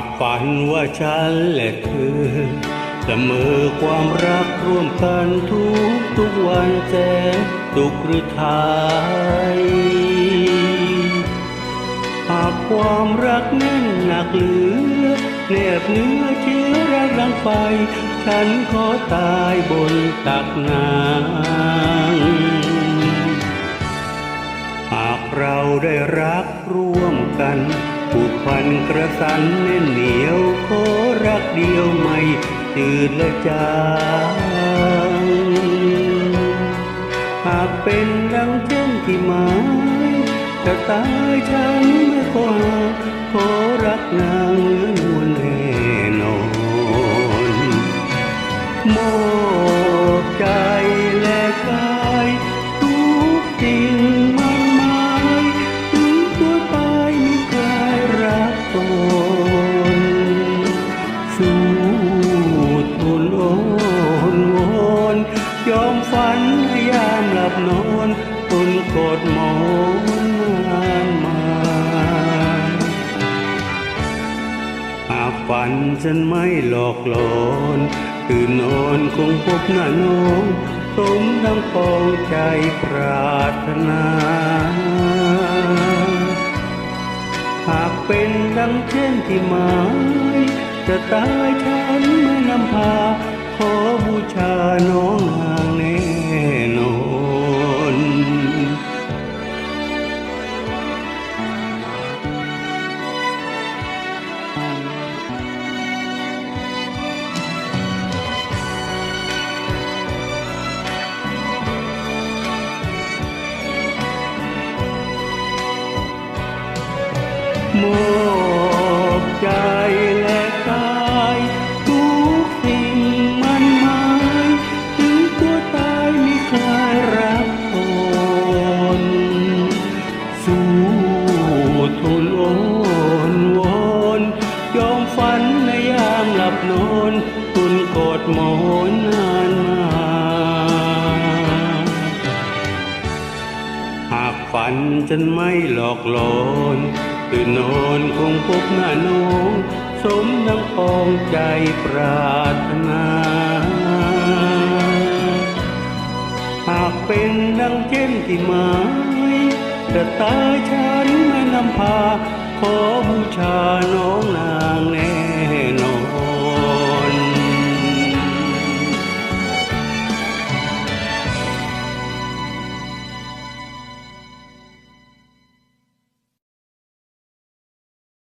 หากฝันว่าฉันและเธอเสมอความรักร่วมกันทุกทุกวันแสนสุขหรือไทยหากความรักแน่นหนักเหลือแนบเนื้อเชื้อรักดังไฟ ฉันขอตายบนตักน้ำหากเราได้รักร่วมกัน ผูกพันกระสันแน่นเหนียวขอรักเดียวไม่จืดและจางหากเป็นดังเช่นที่หมายจะตายฉันไม่ขอหาขอรักนาง กดหมอนนานมาหากฝันฉันไม่หลอกหลอนตื่นนอนคงพบหน้าน้องสมดังปองใจปรารถนา หากเป็นดังเช่นที่หมายจะตายฉันไม่นำพาขอบูชาน้อง มอบใจและกายทุกสิ่งมันหมายถึงตัวตายไม่คลายรักตนสู้ทนโอนวอนยอมฝันในยามหลับนอนตุนกอดหมอนนานมาหากฝันฉันไม่หลอกหลอน ตื่นนอนคงพบหน้าน้อง สมดังปองใจปรารถนา หากเป็นดังเช่นที่หมายจะตายฉันไม่นำพา ขอบูชาน้องน